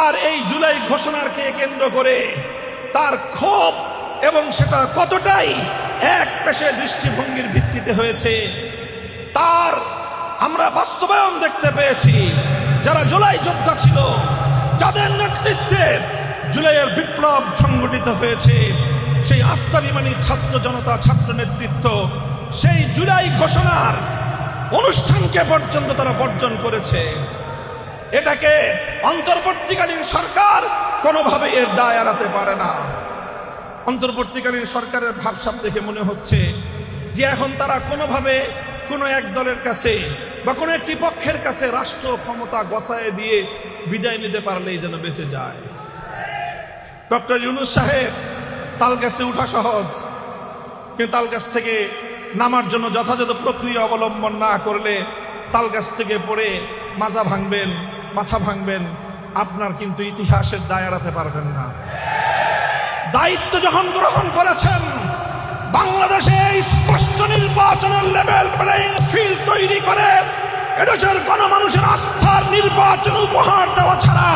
আর এই জুলাই ঘোষণাকে কেন্দ্র করে তার ক্ষোভ এবং সেটা কতটাই এক পেশে দৃষ্টিভঙ্গির ভিত্তিতে হয়েছে, তার আমরা বাস্তবায়ন দেখতে পেয়েছি। যারা জুলাই যোদ্ধা ছিল, যাদের নেতৃত্বে জুলাইয়ের বিপ্লব সংগঠিত হয়েছে, সেই আত্মাভিমানী ছাত্র জনতা, ছাত্র নেতৃত্ব, সেই জুলাই ঘোষণার অনুষ্ঠানকে পর্যন্ত তারা বর্জন করেছে। এটাকে অন্তর্বর্তীকালীন সরকার কোনোভাবে এর দায় এড়াতে পারে না। অন্তর্বর্তীকালীন সরকারের ভাবসাব দেখে মনে হচ্ছে যে এখন তারা কোনোভাবে কোনো এক দলের কাছে বা কোনো একটি পক্ষের কাছে রাষ্ট্র ক্ষমতা গসায় দিয়ে বিদায় নিতে পারলেই যেন বেঁচে যায়। ডক্টর ইউনুস সাহেব তাল গাছে উঠা সহজ, কিন্তু তাল গাছ থেকে নামার জন্য যথাযথ প্রক্রিয়া অবলম্বন না করলে তাল গাছ থেকে পড়ে মাজা ভাঙবেন মাথা ভাঙবেন, আপনার কিন্তু ইতিহাসের দায় এড়াতে পারবেন না। দায়িত্ব যখন গ্রহণ করেছেন, বাংলাদেশে স্পষ্ট নির্বাচনের লেভেল প্লেইং ফিল্ড তৈরি করে এদেশের গণমানুষের আস্থার নির্বাচন উপহার দেওয়া ছাড়া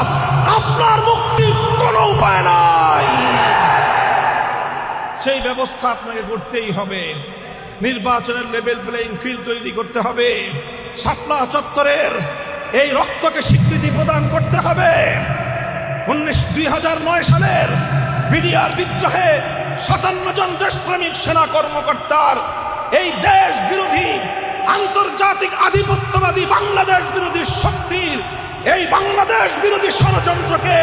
আপনার মুক্তির কোনো উপায় নাই। সেই ব্যবস্থা আপনাকে করতেই হবে। নির্বাচনের লেভেল প্লেইং ফিল্ড তৈরি করতে হবে। শাপলা চত্বরের এই রক্তকে স্বীকৃতি প্রদান করতে হবে। উনিশ দুই সালের বিডিআর বিদ্রোহে সাতান্ন জন দেশপ্রেমিক সেনা কর্মকর্তার এই দেশ বিরোধী, আন্তর্জাতিক আধিপত্যবাদী বাংলাদেশ বিরোধী শক্তির এই বাংলাদেশ বিরোধী ষড়যন্ত্রকে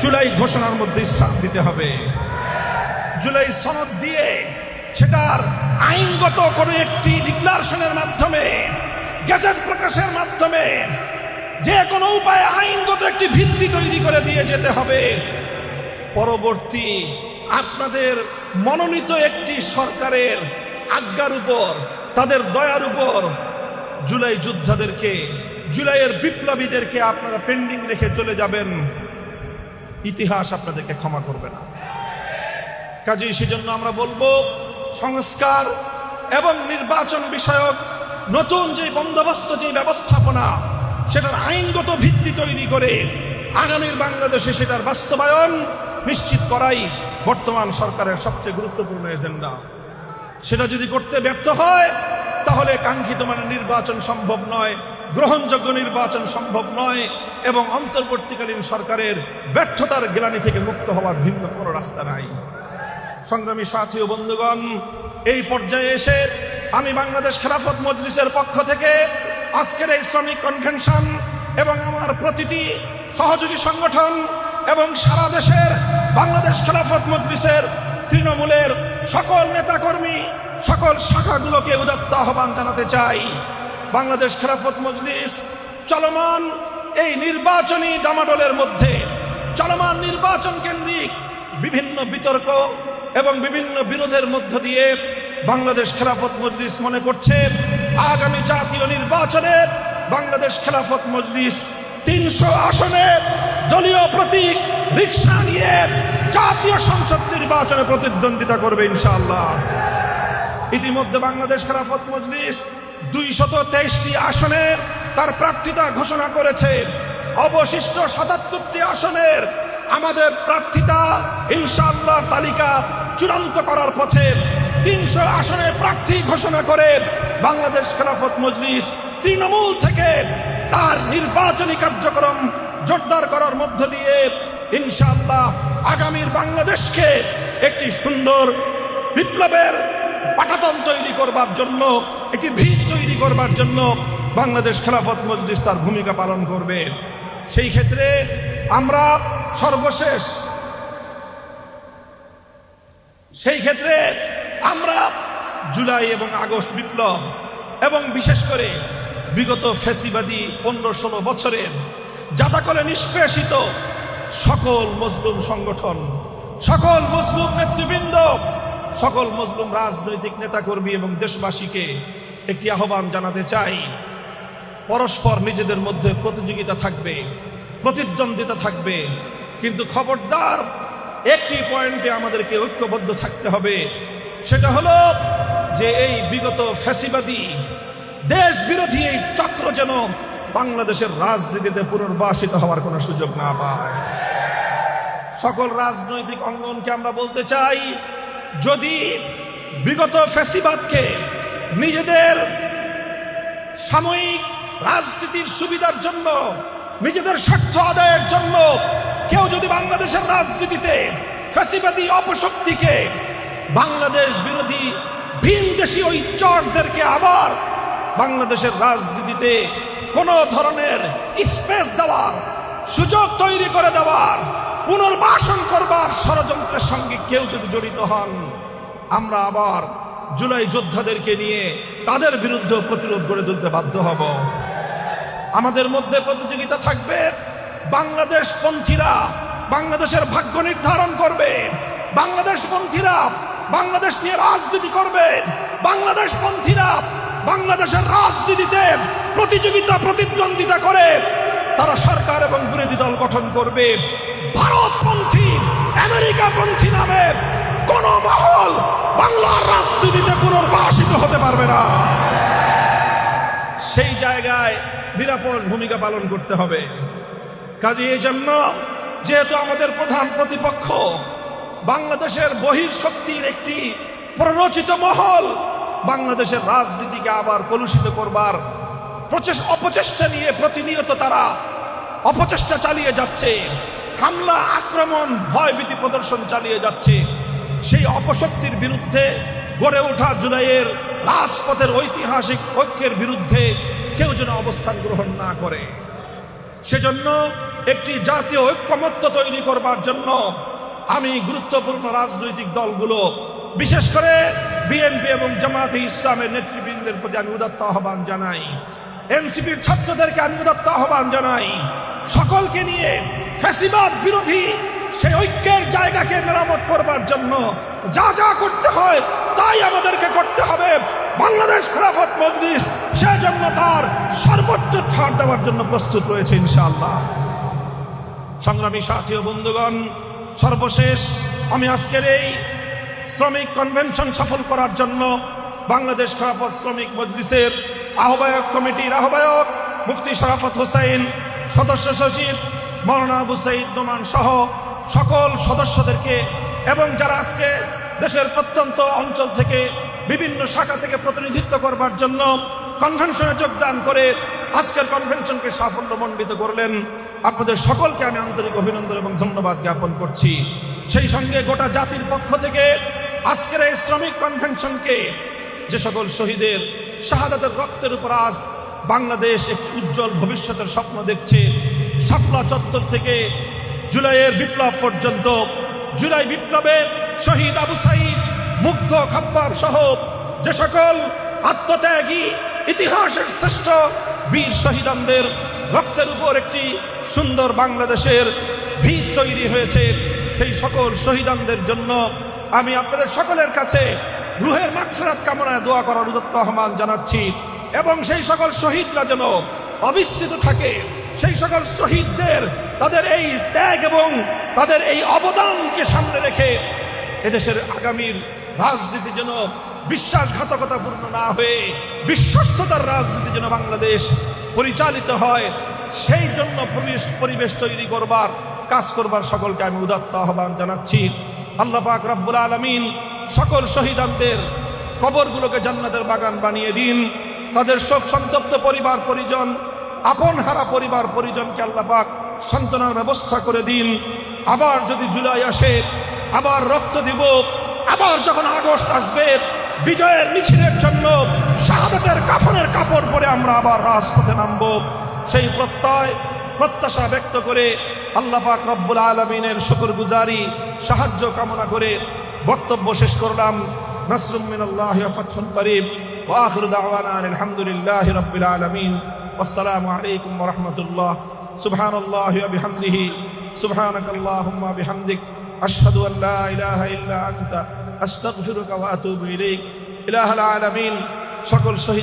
জুলাই ঘোষণার মধ্যে স্থান দিতে হবে। জুলাই সনদ দিয়ে সেটার আইনগত কোনো একটি ডিক্লারেশনের মাধ্যমে গেজেট প্রকাশের মাধ্যমে যে কোনো উপায়ে আইনগত একটি ভিত্তি তৈরি করে দিয়ে যেতে হবে। পরবর্তী আপনাদের মনোনীত একটি সরকারের আজ্ঞার উপর, তাদের দয়ার উপর জুলাই যোদ্ধাদেরকে, জুলাইয়ের বিপ্লবীদেরকে আপনারা পেন্ডিং রেখে চলে যাবেন। ইতিহাস আপনাদেরকে ক্ষমা করবে না। কাজেই সেজন্য আমরা বলব, সংস্কার এবং নির্বাচন বিষয়ক নতুন যে বন্দোবস্ত, যে ব্যবস্থাপনা, সেটার আইনগত ভিত্তি তৈরি করে আগামীর বাংলাদেশে সেটার বাস্তবায়ন নিশ্চিত করাই বর্তমান সরকারের সবচেয়ে গুরুত্বপূর্ণ এজেন্ডা। সেটা যদি করতে ব্যর্থ হয়, তাহলে কাঙ্ক্ষিত মানে নির্বাচন সম্ভব নয়, গ্রহণযোগ্য নির্বাচন সম্ভব নয়, এবং অন্তর্বর্তীকালীন সরকারের ব্যর্থতার গ্লানি থেকে মুক্ত হওয়ার ভিন্ন কোনো রাস্তা নাই। সংগ্রামী সাথী ও বন্ধুগণ, এই পর্যায়ে এসে আমি বাংলাদেশ খেলাফত মজলিসের পক্ষ থেকে আজকের এই শ্রমিক কনভেনশন এবং আমার প্রতিটি সহযোগী সংগঠন এবং সারা দেশের বাংলাদেশ খেলাফত মজলিসের তৃণমূলের সকল নেতাকর্মী, সকল শাখাগুলোকে উদাত্ত আহ্বান জানাতে চাই। বাংলাদেশ খেলাফত মজলিস চলমান এই নির্বাচনী ডামাডোলের মধ্যে, চলমান নির্বাচন কেন্দ্রিক বিভিন্ন বিতর্ক এবং বিভিন্ন বিরোধের মধ্য দিয়ে বাংলাদেশ খেলাফত মজলিস মনে করছে, আগামী জাতীয় নির্বাচনে বাংলাদেশ খেলাফত মজলিস তিনশো আসনে দলীয় প্রতীক রিক্সা নিয়ে জাতীয় সংসদ নির্বাচনে প্রতিদ্বন্দ্বিতা করবে ইনশাআল্লাহ। ইতিমধ্যে বাংলাদেশ খেলাফত মজলিস দুইশত তেইশটি আসনে তার প্রার্থিতা ঘোষণা করেছে। অবশিষ্ট সাতাত্তরটি আসনের আমাদের প্রার্থিতা ইনশাআল্লাহ তালিকা চূড়ান্ত করার পথে তিনশো আসনে প্রার্থী ঘোষণা করে বাংলাদেশ খেলাফত মজলিস তৃণমূল থেকে তার নির্বাচনী কার্যক্রম জোরদার করার মধ্য দিয়ে ইনশাআল্লাহ আগামীর বাংলাদেশকে একটি সুন্দর বিপ্লবের পাটাতন তৈরি করবার জন্য, একটি ভিত তৈরি করবার জন্য বাংলাদেশ খেলাফত মজলিস তার ভূমিকা পালন করবে। সেই ক্ষেত্রে আমরা সর্বশেষ, সেই ক্ষেত্রে আমরা জুলাই এবং আগস্ট বিপ্লব এবং বিশেষ করে বিগত ফেসিবাদী পনেরো ষোলো বছরের জাতাকলে নিষ্পেষিত সকল মজলুম সংগঠন, সকল মজলুম নেতৃবৃন্দ, সকল মজলুম রাজনৈতিক নেতাকর্মী এবং দেশবাসীকে একটি আহ্বান জানাতে চাই। পরস্পর নিজেদের মধ্যে প্রতিযোগিতা থাকবে, প্রতিদ্বন্দ্বিতা থাকবে, কিন্তু খবরদার একটি পয়েন্টে আমাদেরকে ঐক্যবদ্ধ থাকতে হবে। সেটা হলো যে এই বিগত ফ্যাসিবাদী দেশ বিরোধী এই চক্র যেন বাংলাদেশের রাজনীতিতে পুনর্বাসিত হওয়ার কোনো সুযোগ না পায়। সকল রাজনৈতিক অঙ্গনকে আমরা বলতে চাই, যদি বিগত ফ্যাসিবাদকে নিজেদের সাময়িক রাজনীতির সুবিধার জন্য, নিজেদের স্বার্থ আদায়ের জন্য, কেউ যদি বাংলাদেশের রাজনীতিতে ফ্যাসিবাদী অপশক্তিকে বাংলাদেশ বিরোধী ভিন দেশি ওই চরদেরকে আবার বাংলাদেশের রাজনীতিতে কোনো ধরনের স্পেস দেওয়ার, সুযোগ তৈরি করে দেওয়ার, পুনর্বাসন করবার ষড়যন্ত্রের সঙ্গে কেউ যদি জড়িত হন, আমরা আবার জুলাই যোদ্ধাদেরকে নিয়ে তাদের বিরুদ্ধে প্রতিরোধ গড়ে তুলতে বাধ্য হব। আমাদের মধ্যে প্রতিযোগিতা থাকবে বাংলাদেশ পন্থীরা বাংলাদেশের ভাগ্য নির্ধারণ করবে বাংলাদেশ পন্থীরা বাংলাদেশ নিয়ে রাজনীতি করবে। বাংলাদেশ পন্থীরা বাংলাদেশের রাজনীতিতে প্রতিযোগিতা, প্রতিদ্বন্দ্বিতা করে, তারা সরকার এবং বিরোধী দল গঠন করবে। ভারতপন্থী আমেরিকাপন্থী নামে কোন মহল বাংলার রাজনীতিতে পুনর্বাসিত হতে পারবে না। সেই জায়গায় নিরাপদ ভূমিকা পালন করতে হবে। কাজে এই জন্য যেহেতু আমাদের প্রধান প্রতিপক্ষ বাংলাদেশের বহির শক্তির একটি প্ররোচিত মহল। বাংলাদেশের রাজনীতিকে আবার কলুষিত করবার অপচেষ্টা নিয়ে প্রতিনিয়ত তারা অপচেষ্টা চালিয়ে যাচ্ছে। হামলা, আক্রমণ, ভয়ভীতি প্রদর্শন চালিয়ে যাচ্ছে। সেই অপশক্তির বিরুদ্ধে গড়ে ওঠা জুলাইয়ের রাজপথের ঐতিহাসিক ঐক্যের বিরুদ্ধে কেউ যেন অবস্থান গ্রহণ না করে। সেজন্য একটি জাতীয় ঐক্যমত্য তৈরি করবার জন্য আমি গুরুত্বপূর্ণ রাজনৈতিক দলগুলো, বিশেষ করে বিএনপি এবং জামাতে ইসলামের নেতৃবৃন্দের প্রতি আমি উদাত্ত আহ্বান জানাই। এনসিপির ছাত্রদেরকে আমি উদাত্ত আহ্বান জানাই। সকলকে নিয়ে ফ্যাসিবাদ বিরোধী সেই ঐক্যের জায়গাকে মেরামত করবার জন্য যা যা করতে হয় তাই আমাদেরকে করতে হবে। বাংলাদেশ খেলাফত মজলিস, সেজন্য তার সর্বোচ্চ ছাড় দেওয়ার জন্য প্রস্তুত রয়েছে ইনশাআল্লাহ। সংগ্রামী সাথী ও বন্ধুগণ সর্বশেষ, আমি আজকের এই শ্রমিক কনভেনশন সফল করার জন্য বাংলাদেশ খেলাফত শ্রমিক মজলিসের আহ্বায়ক কমিটির আহ্বায়ক মুফতি শরাফত হোসাইন, সদস্য সচিব মৌলানা আবু সাইদ নোমান সহ সকল সদস্যদেরকে এবং যারা আজকে দেশের প্রত্যন্ত অঞ্চল থেকে বিভিন্ন শাখা থেকে প্রতিনিধিত্ব করবার জন্য কনভেনশনে যোগদান করে আজকের কনভেনশনকে সাফল্যমণ্ডিত করলেন আপনাদের সকলকে আমি আন্তরিক অভিনন্দন এবং ধন্যবাদ জ্ঞাপন করছি। সেই সঙ্গে গোটা জাতির পক্ষ থেকে আজকের এই শ্রমিক কনভেনশনকে যে সকল শহীদের শাহাদাতের রক্তের উপর আজ বাংলাদেশ এক উজ্জ্বল ভবিষ্যতের স্বপ্ন দেখছে, শাপলা চত্বর থেকে জুলাইয়ের বিপ্লব পর্যন্ত, জুলাই বিপ্লবে শহীদ আবু সাইদ, মুগ্ধ খাব্বার সহ যে সকল আত্মত্যাগী ইতিহাসের শ্রেষ্ঠ বীর শহীদানদের রক্তের উপর একটি সুন্দর বাংলাদেশের ভিত তৈরি হয়েছে। সেই সকল শহীদানদের জন্য আমি আপনাদের সকলের কাছে রুহের মাগফিরাত কামনায় দোয়া করার উদত্ত আহ্বান জানাচ্ছি। এবং সেই সকল শহীদরা যেন অবিস্মৃত থাকে, সেই সকল শহীদদের তাদের এই ত্যাগ এবং তাদের এই অবদানকে সামনে রেখে এদেশের আগামীর রাজনীতি যেন বিশ্বাসঘাতকতাপূর্ণ না হয়ে বিশ্বস্ততার রাজনীতি যেন বাংলাদেশ পরিচালিত হয়, সেই জন্য পরিবেশ পরিবেশ তৈরি করবার, কাজ করবার সকলকে আমি উদাত্ত আহ্বান জানাচ্ছি। আল্লাহ পাক রব্বুল আলমিন সকল শহীদানদের কবরগুলোকে জান্নাতের বাগান বানিয়ে দিন। তাদের শোক সন্তপ্ত পরিবার পরিজন, আপন হারা পরিবার পরিজনকে আল্লাহ পাক সান্ত্বনার ব্যবস্থা করে দিন। আবার যদি জুলাই আসে, আবার রক্ত দিব, আবার যখন আগস্ট আসবে বিজয়ের মিছিলের জন্য শাহাদাতের কাফনের কাপড় পরে আমরা আবার রাজপথে নামব সেই প্রত্যয় প্রত্যাশা ব্যক্ত করে আল্লাহ পাক রব্বুল আলমিনের শুকর গুজারি সাহায্য কামনা করে বক্তব্য শেষ করলাম নাসরুম মিনাল্লাহ ফাতহুন করিম ওয়াখির দাওয়ানা আলহামদুলিল্লাহ রাব্বিল আলামিন والسلام عليكم ورحمة الله سبحان الله وبحمده سبحانك اللهم وبحمدك أشهد أن لا إله إلا أنت আস্তাক ফিরুক আতুব ইলাইক। ইলাহাল আলামিন। সকল শহীদ